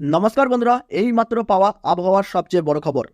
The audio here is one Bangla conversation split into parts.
নমস্কার বন্ধুরা এই মাত্র পাওয়া আবহাওয়ার সবচেয়ে বড় খবর।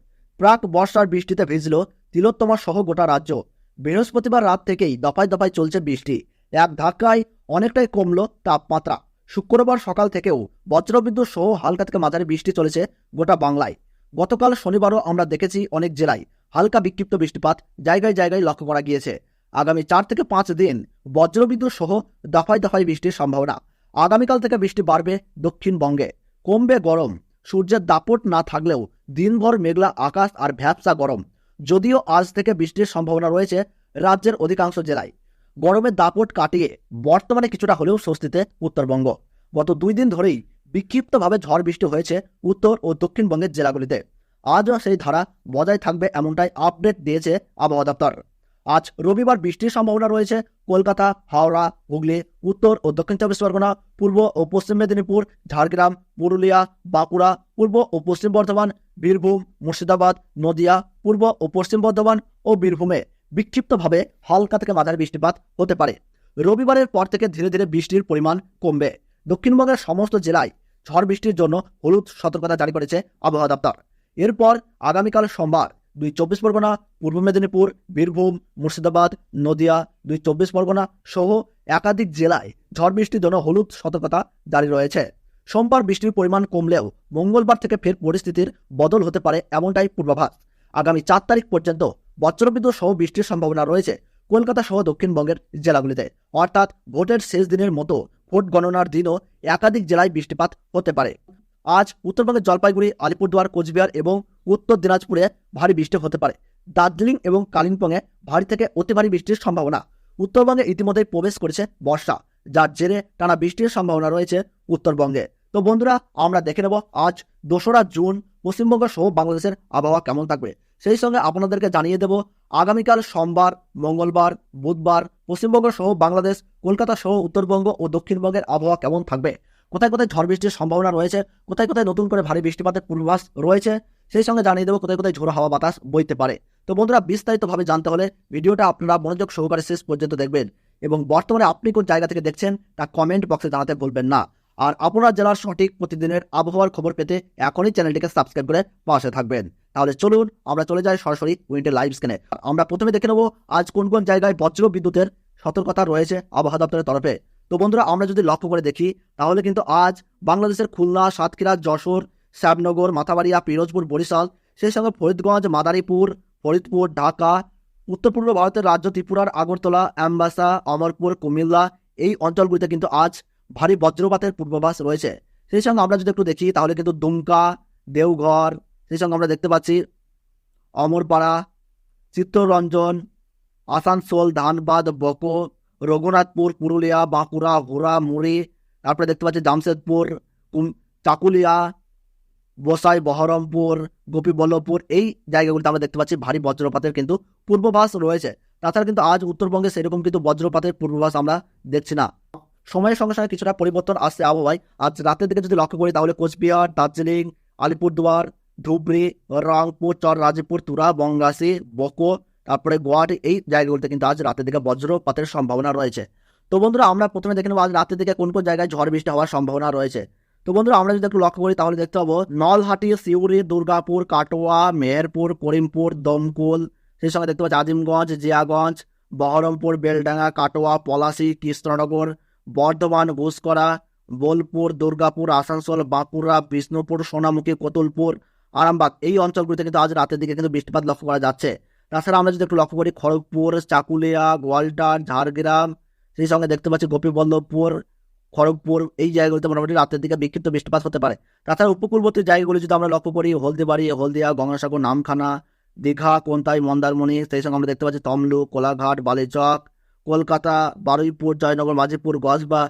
প্রাক বর্ষার বৃষ্টিতে ভিজল তিলোত্তমা সহ গোটা রাজ্য। বৃহস্পতিবার রাত থেকেই দফায় দফায় চলছে বৃষ্টি। এক ধাক্কায় অনেকটাই কমল তাপমাত্রা। শুক্রবার সকাল থেকেও বজ্রবিদ্যুৎ সহ হালকা থেকে মাঝারি বৃষ্টি চলেছে গোটা বাংলায়। গতকাল শনিবারও আমরা দেখেছি অনেক জেলায় হালকা বিক্ষিপ্ত বৃষ্টিপাত জায়গায় জায়গায় লক্ষ্য করা গিয়েছে। আগামী চার থেকে পাঁচ দিন বজ্রবিদ্যুৎ সহ দফায় দফায় বৃষ্টির সম্ভাবনা। আগামীকাল থেকে বৃষ্টি বাড়বে দক্ষিণবঙ্গে। কমবে গরম। সূর্যের দাপট না থাকলেও দিনভর মেঘলা আকাশ আর ভ্যাবসা গরম। যদিও আজ থেকে বৃষ্টির সম্ভাবনা রয়েছে রাজ্যের অধিকাংশ জেলায়। গরমের দাপট কাটিয়ে বর্তমানে কিছুটা হলেও স্বস্তিতে উত্তরবঙ্গ। গত দুই দিন ধরেই বিক্ষিপ্তভাবে ঝড় বৃষ্টি হয়েছে উত্তর ও দক্ষিণবঙ্গের জেলাগুলিতে। আজও সেই ধারা বজায় থাকবে এমনটাই আপডেট দিয়েছে আবহাওয়া দপ্তর। আজ রবিবার বৃষ্টির সম্ভাবনা রয়েছে। কলকাতা, হাওড়া, হুগলি, উত্তর ও দক্ষিণ চব্বিশ পরগনা, পূর্ব ও পশ্চিম মেদিনীপুর, ঝাড়গ্রাম, পুরুলিয়া, বাঁকুড়া, পূর্ব ও পশ্চিম বর্ধমান, বীরভূম, মুর্শিদাবাদ, নদিয়া, পূর্ব ও পশ্চিম বর্ধমান ও বীরভূমে বিক্ষিপ্তভাবে হালকা থেকে মাঝারি বৃষ্টিপাত হতে পারে। রবিবারের পর থেকে ধীরে ধীরে বৃষ্টির পরিমাণ কমবে। দক্ষিণবঙ্গের সমস্ত জেলায় ঝড় বৃষ্টির জন্য হলুদ সতর্কতা জারি করেছে আবহাওয়া দপ্তর। এরপর আগামীকাল সোমবার দুই চব্বিশ পরগনা, পূর্ব মেদিনীপুর, বীরভূম, মুর্শিদাবাদ, নদিয়া, দুই চব্বিশ পরগনা সহ একাধিক জেলায় ঝড় বৃষ্টির জন্য হলুদ সতর্কতা জারি রয়েছে। সোমবার বৃষ্টির পরিমাণ কমলেও মঙ্গলবার থেকে ফের পরিস্থিতির বদল হতে পারে এমনটাই পূর্বাভাস। আগামী চার তারিখ পর্যন্ত বজ্রবিদ্যুৎ সহ বৃষ্টির সম্ভাবনা রয়েছে কলকাতা সহ দক্ষিণবঙ্গের জেলাগুলিতে। অর্থাৎ ভোটের শেষ দিনের মতো ভোট গণনার দিনও একাধিক জেলায় বৃষ্টিপাত হতে পারে। আজ উত্তরবঙ্গের জলপাইগুড়ি, আলিপুরদুয়ার, কোচবিহার এবং উত্তর দিনাজপুরে ভারী বৃষ্টি হতে পারে। দার্জিলিং এবং কালিম্পংয়ে ভারী থেকে অতি ভারী বৃষ্টির সম্ভাবনা। উত্তরবঙ্গে ইতিমধ্যেই প্রবেশ করেছে বর্ষা, যার জেরে টানা বৃষ্টির সম্ভাবনা রয়েছে উত্তরবঙ্গে। তো বন্ধুরা, আমরা দেখে নেব আজ দোসরা জুন পশ্চিমবঙ্গ সহ বাংলাদেশের আবহাওয়া কেমন থাকবে। সেই সঙ্গে আপনাদেরকে জানিয়ে দেব, আগামীকাল সোমবার, মঙ্গলবার, বুধবার পশ্চিমবঙ্গ সহ বাংলাদেশ, কলকাতা সহ উত্তরবঙ্গ ও দক্ষিণবঙ্গের আবহাওয়া কেমন থাকবে। কোথায় কোথায় ঝড় বৃষ্টির সম্ভাবনা রয়েছে, কোথায় কোথায় নতুন করে ভারী বৃষ্টিপাতের পূর্বাভাস রয়েছে, সেই সঙ্গে জানিয়ে দেবো কোথায় কোথায় ঝোড়ো হাওয়া বাতাস বইতে পারে। তো বন্ধুরা, বিস্তারিতভাবে জানতে হলে ভিডিওটা আপনারা মনোযোগ সহকারে শেষ পর্যন্ত দেখবেন এবং বর্তমানে আপনি কোন জায়গা থেকে দেখছেন তা কমেন্ট বক্সে জানাতে বলবেন না। আর আপনার জেলার সঠিক প্রতিদিনের আবহাওয়ার খবর পেতে এখনই চ্যানেলটিকে সাবস্ক্রাইব করে পাশে থাকবেন। তাহলে চলুন, আমরা চলে যাই সরাসরি উইন্টার লাইভ স্ক্যানে আমরা প্রথমে দেখে নেব আজ কোন কোন জায়গায় বজ্র বিদ্যুতের সতর্কতা রয়েছে আবহাওয়া দপ্তরের তরফে। তো বন্ধুরা, আমরা যদি লক্ষ্য করে দেখি, তাহলে কিন্তু আজ বাংলাদেশের খুলনা, সাতক্ষীরা, যশোর, শ্যামনগর, মাথাবাড়িয়া, পিরোজপুর, বরিশাল, সেই সঙ্গে ফরিদগঞ্জ, মাদারীপুর, ফরিদপুর, ঢাকা উত্তর পূর্ব ভারতের রাজ্য ত্রিপুরার আগরতলা, অ্যাম্বাসা, অমরপুর, কুমিল্লা, এই অঞ্চলগুলিতে কিন্তু আজ ভারী বজ্রপাতের পূর্বাভাস রয়েছে। সেই সঙ্গে আমরা যদি একটু দেখি, তাহলে কিন্তু দুমকা, দেওঘর, সেই সঙ্গে আমরা দেখতে পাচ্ছি অমরপাড়া, চিত্তরঞ্জন, আসানসোল, ধানবাদ, বকো রঘুনাথপুর, পুরুলিয়া, বাঁকুড়া হুরা মুড়ি, তারপরে দেখতে পাচ্ছি জামশেদপুর চাকুলিয়া, বসাই, বহরমপুর, গোপীবল্লভপুর, এই জায়গাগুলিতে আমরা দেখতে পাচ্ছি ভারী বজ্রপাতের কিন্তু পূর্বাভাস রয়েছে। তাছাড়া কিন্তু আজ উত্তরবঙ্গে সেরকম কিন্তু বজ্রপাতের পূর্বাভাস আমরা দেখছি না। সময়ের সঙ্গে সঙ্গে কিছুটা পরিবর্তন আসছে আবহাওয়ায়। আজ রাতের দিকে যদি লক্ষ্য করি তাহলে কোচবিহার, দার্জিলিং, আলিপুরদুয়ার, ধুবড়ি, রংপুর চর রাজীপুর তুরা বঙ্গাসি বকো তারপরে গুয়াহাটি, এই জায়গাগুলোতে কিন্তু আজ রাতের দিকে বজ্রপাতের সম্ভাবনা রয়েছে। তো বন্ধুরা, আমরা প্রথমে দেখে নেব আজ রাতের দিকে কোন কোন জায়গায় ঝড় বৃষ্টি হওয়ার সম্ভাবনা রয়েছে। তো বন্ধুরা, আমরা যদি একটু লক্ষ্য করি, তাহলে দেখতে পাবো নলহাটি, সিউড়ি, দুর্গাপুর, কাটোয়া, মেহেরপুর, করিমপুর, দমকুল, সেই সঙ্গে দেখতে পাচ্ছি আজিমগঞ্জ, জিয়াগঞ্জ, বহরমপুর, বেলডাঙ্গা, কাটোয়া, পলাশি, কৃষ্ণনগর, বর্ধমান ঘুষকরা বোলপুর, দুর্গাপুর, আসানসোল, বাঁকুড়া, বিষ্ণুপুর, সোনামুখী, কতুলপুর, আরামবাগ। এই অঞ্চলগুলিতে কিন্তু আজ রাতের দিকে কিন্তু বৃষ্টিপাত লক্ষ্য করা যাচ্ছে। তাছাড়া আমরা যদি একটু লক্ষ্য করি, খড়গপুর, চাকুলিয়া গোয়ালটার ঝাড়গ্রাম, সেই সঙ্গে দেখতে পাচ্ছি গোপীবল্লভপুর, খড়গপুর, এই জায়গাগুলিতে মোটামুটি রাতের দিকে বিক্ষিপ্ত বৃষ্টিপাত হতে পারে। তাছাড়া উপকূলবর্তী জায়গাগুলি যদি আমরা লক্ষ্য করি, হলদিবাড়ি, হলদিয়া, গঙ্গাসাগর, নামখানা, দীঘা, কোনতাই, মন্দারমণি, সেই সঙ্গে আমরা দেখতে পাচ্ছি তমলু কোলাঘাট, বালিচক, কলকাতা, বারুইপুর, জয়নগর, মাঝিপুর, গজবা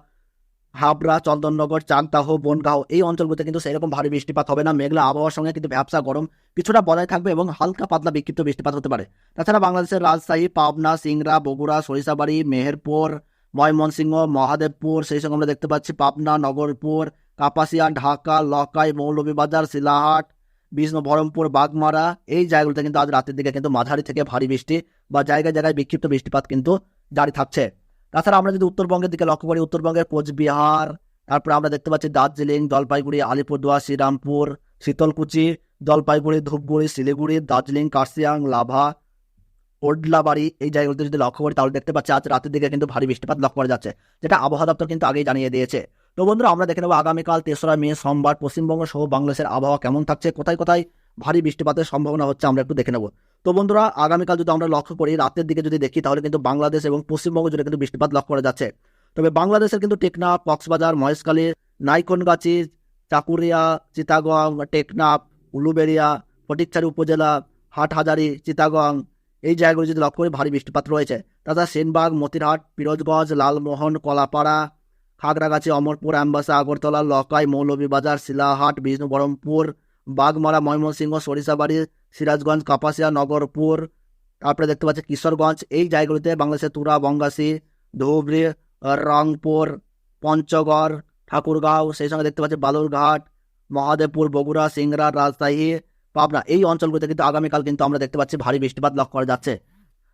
হাবড়া, চন্দননগর চাকদাহ বনগাঁও এই অঞ্চলগুলোতে কিন্তু সেরকম ভারী বৃষ্টিপাত হবে না। মেঘলা আবহাওয়ার সঙ্গে কিন্তু ব্যবসা গরম। কিছুটা বজায় থাকবে এবং হালকা পাতলা বিক্ষিপ্ত বৃষ্টিপাত হতে পারে। তাছাড়া বাংলাদেশের রাজশাহী, পাবনা, সিংড়া, বগুড়া, সরিষাবাড়ি, মেহেরপুর, ময়মনসিংহ, মহাদেবপুর, সেই সঙ্গে আমরা দেখতে পাচ্ছি পাবনা, নগরপুর, কাপাসিয়া, ঢাকা, লকাই, মৌলভীবাজার, শিলাহাট বিষ্ণু বহরমপুর বাগমারা এই জায়গাগুলোতে কিন্তু আজ রাতের দিকে কিন্তু মাঝারি থেকে ভারী বৃষ্টি বা জায়গায় জায়গায় বিক্ষিপ্ত বৃষ্টিপাত কিন্তু জারি থাকছে। তাছাড়া আমরা যদি উত্তরবঙ্গের দিকে লক্ষ্য করি, উত্তরবঙ্গের কোচবিহার, তারপরে আমরা দেখতে পাচ্ছি দার্জিলিং, জলপাইগুড়ি, আলিপুরদুয়ার, শ্রীরামপুর, শীতলকুচি, জলপাইগুড়ি, ধূপগুড়ি, শিলিগুড়ি, দার্জিলিং কার্সিয়াং লাভা, ওডলাবাড়ি, এই জায়গাগুলোতে যদি লক্ষ্য করি, তাহলে দেখতে পাচ্ছি আজ রাতের দিকে কিন্তু ভারী বৃষ্টিপাত লক্ষ্য করা যাচ্ছে, যেটা আবহাওয়া দপ্তর কিন্তু আগেই জানিয়ে দিয়েছে। তো বন্ধুরা, আমরা দেখে নেব আগামীকাল তেসরা মে, সোমবার পশ্চিমবঙ্গ সহ বাংলাদেশের আবহাওয়া কেমন থাকছে, কোথায় কোথায় ভারী বৃষ্টিপাতের সম্ভাবনা হচ্ছে আমরা একটু দেখে নেব। তো বন্ধুরা, আগামীকাল যদি আমরা লক্ষ্য করি, রাতের দিকে যদি দেখি, তাহলে কিন্তু বাংলাদেশ এবং পশ্চিমবঙ্গ জুড়ে কিন্তু বৃষ্টিপাত লক্ষ্য করা যাচ্ছে। তবে বাংলাদেশের কিন্তু টেকনাফ, কক্সবাজার, মহেশখালী, নাইকনগাছি, চাকুরিয়া, চিতাগং, টেকনাফ উলুবেড়িয়া ফটিকছড়ি উপজেলা, হাটহাজারি, চিতাগং, এই জায়গাগুলো যদি লক্ষ্য করি, ভারী বৃষ্টিপাত রয়েছে। তাছাড়া সেনবাগ, মতিরহাট, পিরোজগঞ্জ, লালমোহন, কলাপাড়া, খাগড়াগাছি, অমরপুর, অ্যাম্বাসা, আগরতলা, লকাই, মৌলভীবাজার, শিলাহাট বিষ্ণু বহরমপুর বাগমারা, ময়মনসিংহ, সরিষাবাড়ি, সিরাজগঞ্জ, কাপাসিয়া, নগরপুর, তারপরে দেখতে পাচ্ছি কিশোরগঞ্জ। এই জায়গাগুলিতে বাংলাদেশের তুরা বঙ্গাসী ধুবড়ি, রংপুর, পঞ্চগড়, ঠাকুরগাঁও, সেই সঙ্গে দেখতে পাচ্ছি বালুরঘাট, মহাদেবপুর, বগুড়া, সিংড়া, রাজশাহী, পাবনা। এই অঞ্চলগুলিতে কিন্তু আগামীকাল কিন্তু আমরা দেখতে পাচ্ছি ভারী বৃষ্টিপাত লক্ষ্য করা যাচ্ছে।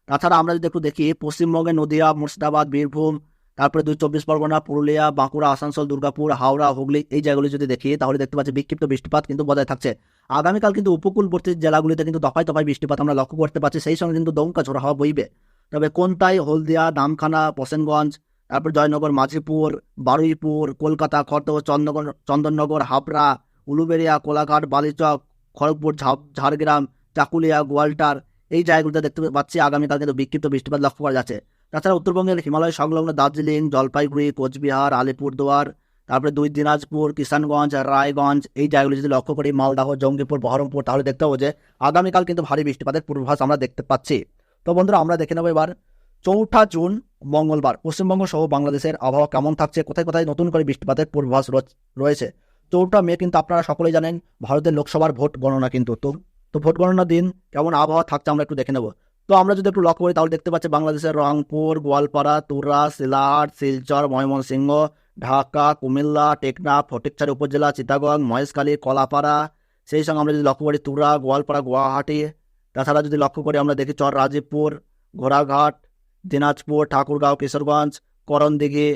তাছাড়া আমরা যদি একটু দেখি পশ্চিমবঙ্গে নদিয়া, মুর্শিদাবাদ, বীরভূম তারপরে দুই চব্বিশ পরগনা, পুরুলিয়া, বাঁকুড়া, আসানসোল, দুর্গাপুর, হাওড়া, হুগলি এই জায়গাগুলি যদি দেখি, তাহলে দেখতে পাচ্ছি বিক্ষিপ্ত বৃষ্টিপাত কিন্তু বজায় থাকছে। আগামীকাল কিন্তু উপকূলবর্তী জেলাগুলিতে কিন্তু দফায় দফায় বৃষ্টিপাত আমরা লক্ষ্য করতে পারছি সেই সঙ্গে কিন্তু দমকা ঝোড়া হাওয়া বইবে। তবে কোনটাই, হলদিয়া, নামখানা প্রসেনগঞ্জ তারপর জয়নগর, মাঝিপুর, বারুইপুর, কলকাতা খড়দ চন্দনগর, চন্দননগর, হাবড়া, উলুবেড়িয়া, কোলাঘাট, বালিচক, খড়গপুর ঝাড়গ্রাম, চাকুলিয়া, গোয়ালটার এই জায়গাগুলোতে দেখতে পাচ্ছি আগামীকাল কিন্তু বিক্ষিপ্ত বৃষ্টিপাত লক্ষ্য করা যাচ্ছে। তাছাড়া উত্তরবঙ্গের হিমালয় সংলগ্ন দার্জিলিং, জলপাইগুড়ি, কোচবিহার, আলিপুরদুয়ার, তারপরে দুই দিনাজপুর, কিষানগঞ্জ, রায়গঞ্জ, এই জায়গাগুলো যদি লক্ষ্য করি, মালদাহ, জঙ্গিপুর, বহরমপুর, তাহলে দেখতে পাবো যে আগামীকাল কিন্তু ভারী বৃষ্টিপাতের পূর্বাভাস আমরা দেখতে পাচ্ছি। তো বন্ধুরা, আমরা দেখে নেব এবার চৌঠা জুন, মঙ্গলবার। পশ্চিমবঙ্গ সহ বাংলাদেশের আবহাওয়া কেমন থাকছে, কোথায় কোথায় নতুন করে বৃষ্টিপাতের পূর্বাভাস রয়েছে। চৌঠা মে কিন্তু আপনারা সকলেই জানেন, ভারতের লোকসভার ভোট গণনা কিন্তু। তো তো ভোট গণনার দিন কেমন আবহাওয়া থাকছে আমরা একটু দেখে নেব। তো আমরা যদি একটু লক্ষ্য করি, তাহলে দেখতে পাচ্ছি বাংলাদেশের রংপুর, গোয়ালপাড়া, তুরা, সিলাট, শিলচর, ময়মনসিংহ, ঢাকা, কুমিল্লা, টেকনাফ, ফটিকছড়ি উপজেলা, চিটাগং, মহেশখালী, কলাপাড়া। সেই সঙ্গে আমরা যদি লক্ষ্য করি তুরা, গোয়ালপাড়া, গুয়াহাটি। তাছাড়া যদি লক্ষ্য করি আমরা দেখি চর রাজীবপুর ঘোড়াঘাট, দিনাজপুর, ঠাকুরগাঁও, কিশোরগঞ্জ, করণদিঘি,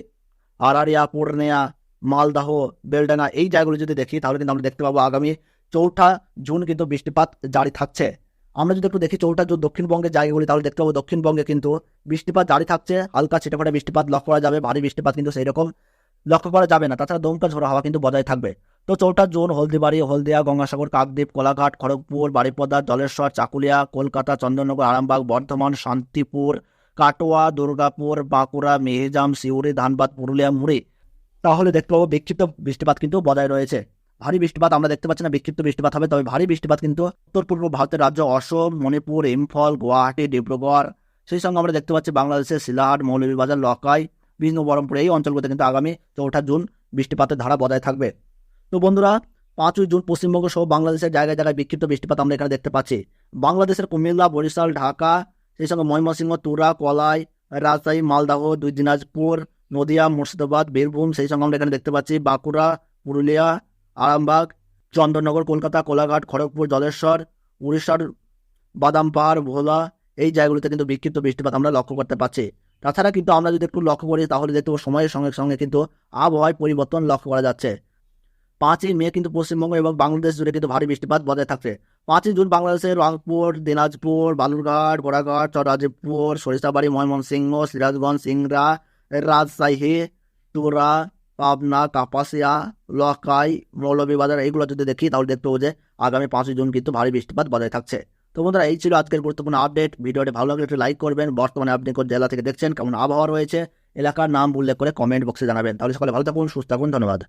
আরারিয়া, পূর্ণিয়া, মালদাহ, বেলডাঙ্গা। এই জায়গাগুলো যদি দেখি, তাহলে কিন্তু আমরা দেখতে পাবো আগামী চৌঠা জুন কিন্তু বৃষ্টিপাত জারি থাকছে। আমরা যদি একটু দেখি চৌঠা জুন দক্ষিণবঙ্গের জায়গাগুলি, তাহলে দেখতে পাবো দক্ষিণবঙ্গে কিন্তু বৃষ্টিপাত জারি থাকছে, হালকা ছিটেফাটে বৃষ্টিপাত লক্ষ্য করা যাবে, ভারী বৃষ্টিপাত কিন্তু সেই রকম লক্ষ্য করা যাবে না। তাছাড়া দমকা ঝোড়ো হাওয়া কিন্তু বজায় থাকবে। তো চৌঠা জুন, হলদিবাড়ি, হলদিয়া, গঙ্গাসাগর, কাকদ্বীপ, কোলাঘাট, খড়গপুর বাড়িপদা জলেশ্বর, চাকুলিয়া, কলকাতা চন্দননগর আরামবাগ, বর্ধমান, শান্তিপুর, কাটোয়া, দুর্গাপুর, বাঁকুড়া, মেহেজাম, সিউড়ি, ধানবাদ, পুরুলিয়া, মুড়ি। তাহলে দেখতে পাবো বিক্ষিপ্ত বৃষ্টিপাত কিন্তু বজায় রয়েছে। ভারী বৃষ্টিপাত আমরা দেখতে পাচ্ছি না, বিক্ষিপ্ত বৃষ্টিপাত হবে, তবে ভারী বৃষ্টিপাত কিন্তু উত্তর পূর্ব ভারতের রাজ্য, অসম, মণিপুর, ইম্ফল, গুয়াহাটি, ডিব্রুগড়, সেই সঙ্গে আমরা দেখতে পাচ্ছি বাংলাদেশের শিলাহাট মৌলভীবাজার, লকাই বিষ্ণু বহরমপুর এই অঞ্চলগুলোতে কিন্তু আগামী চৌঠা জুন বৃষ্টিপাতের ধারা বজায় থাকবে। তো বন্ধুরা, পাঁচই জুন পশ্চিমবঙ্গ সহ বাংলাদেশের জায়গায় জায়গায় বিক্ষিপ্ত বৃষ্টিপাত আমরা এখানে দেখতে পাচ্ছি। বাংলাদেশের কুমিল্লা, বরিশাল, ঢাকা, সেই সঙ্গে ময়মনসিংহ, তুরা, কলাই, রাজশাহী মালদাহ দুই দিনাজপুর, নদিয়া, মুর্শিদাবাদ, বীরভূম, সেই সঙ্গে আমরা এখানে দেখতে পাচ্ছি বাঁকুড়া, পুরুলিয়া আরামবাগ, চন্দননগর, কলকাতা, কোলাঘাট, খড়গপুর, জলেশ্বর, উড়িষ্যার বাদাম পাহাড় ভোলা, এই জায়গাগুলিতে কিন্তু বিক্ষিপ্ত বৃষ্টিপাত আমরা লক্ষ্য করতে পারছি তাছাড়া কিন্তু আমরা যদি একটু লক্ষ্য করি, তাহলে দেখতে সময়ের সঙ্গে সঙ্গে কিন্তু আবহাওয়ায় পরিবর্তন লক্ষ্য করা যাচ্ছে। পাঁচই মে কিন্তু পশ্চিমবঙ্গ এবং বাংলাদেশ জুড়ে কিন্তু ভারী বৃষ্টিপাত বজায় থাকছে। পাঁচই জুন বাংলাদেশের রংপুর, দিনাজপুর, বালুরঘাট, গোড়াঘাট চররাজীবপুর সরিষাবাড়ি, ময়মনসিংহ, সিরাজগঞ্জ, সিংড়া, রাজশাহী, তুরা পাবনা, কাপাসিয়া, লকাই মৌলভীবাজার এইগুলো যদি দেখি, তাহলে দেখতে পাবো যে আগামী পাঁচই জুন কিন্তু ভারী বৃষ্টিপাত বজায় থাকছে। তো বন্ধুরা, এই ছিল আজকের গুরুত্বপূর্ণ আপডেট ভিডিওটি ভালো লাগলে একটু লাইক করবেন। বর্তমানে আপনি কোন জেলা থেকে দেখছেন, কেমন আবহাওয়া রয়েছে, এলাকার নাম উল্লেখ করে কমেন্ট বক্সে জানাবেন। তাহলে সকালে ভালো থাকুন, সুস্থ থাকুন, ধন্যবাদ।